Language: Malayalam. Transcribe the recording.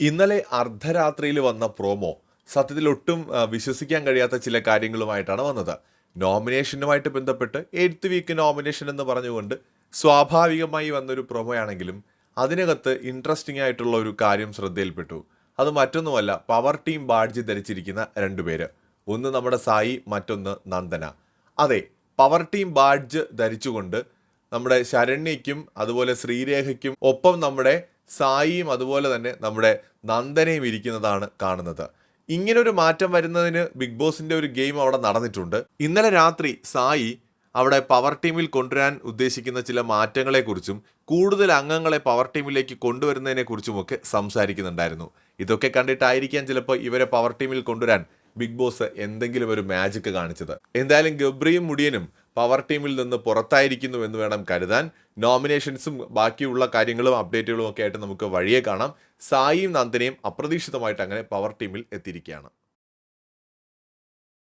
ഇന്നലെ അർദ്ധരാത്രിയിൽ വന്ന പ്രോമോ സത്യത്തിൽ ഒട്ടും വിശ്വസിക്കാൻ കഴിയാത്ത ചില കാര്യങ്ങളുമായിട്ടാണ് വന്നത്. നോമിനേഷനുമായിട്ട് ബന്ധപ്പെട്ട് എയ്ത്ത് വീക്ക് നോമിനേഷൻ എന്ന് പറഞ്ഞുകൊണ്ട് സ്വാഭാവികമായി വന്നൊരു പ്രൊമോയാണെങ്കിലും അതിനകത്ത് ഇൻട്രസ്റ്റിംഗ് ആയിട്ടുള്ള ഒരു കാര്യം ശ്രദ്ധയിൽപ്പെട്ടു. അത് മറ്റൊന്നുമല്ല പവർ ടീം ബാഡ്ജ് ധരിച്ചിരിക്കുന്ന രണ്ടുപേര് ഒന്ന് നമ്മുടെ സായി മറ്റൊന്ന് നന്ദന. അതെ പവർ ടീം ബാഡ്ജ് ധരിച്ചുകൊണ്ട് നമ്മുടെ ശരണ്യയ്ക്കും അതുപോലെ ശ്രീരേഖയ്ക്കും ഒപ്പം നമ്മുടെ സായിയും അതുപോലെ തന്നെ നമ്മുടെ നന്ദനയും ഇരിക്കുന്നതാണ് കാണുന്നത്. ഇങ്ങനൊരു മാറ്റം വരുന്നതിന് ബിഗ് ബോസിന്റെ ഒരു ഗെയിം അവിടെ നടന്നിട്ടുണ്ട്. ഇന്നലെ രാത്രി സായി അവിടെ പവർ ടീമിൽ കൊണ്ടുവരാൻ ഉദ്ദേശിക്കുന്ന ചില മാറ്റങ്ങളെക്കുറിച്ചും കൂടുതൽ അംഗങ്ങളെ പവർ ടീമിലേക്ക് കൊണ്ടുവരുന്നതിനെ കുറിച്ചുമൊക്കെ സംസാരിക്കുന്നുണ്ടായിരുന്നു. ഇതൊക്കെ കണ്ടിട്ടായിരിക്കാം ചിലപ്പോൾ ഇവരെ പവർ ടീമിൽ കൊണ്ടുവരാൻ ബിഗ് ബോസ് എന്തെങ്കിലും ഒരു മാജിക്ക് കാണിച്ചത്. എന്തായാലും ഗബ്രിയും മുടിയനും പവർ ടീമിൽ നിന്ന് പുറത്തായിരിക്കുന്നു എന്ന് വേണം കരുതാൻ. നോമിനേഷൻസും ബാക്കിയുള്ള കാര്യങ്ങളും അപ്ഡേറ്റുകളും ഒക്കെ ആയിട്ട് നമുക്ക് വഴിയെ കാണാം. സായിയും നന്ദനയും അപ്രതീക്ഷിതമായിട്ട് അങ്ങനെ പവർ ടീമിൽ എത്തിയിരിക്കുകയാണ്.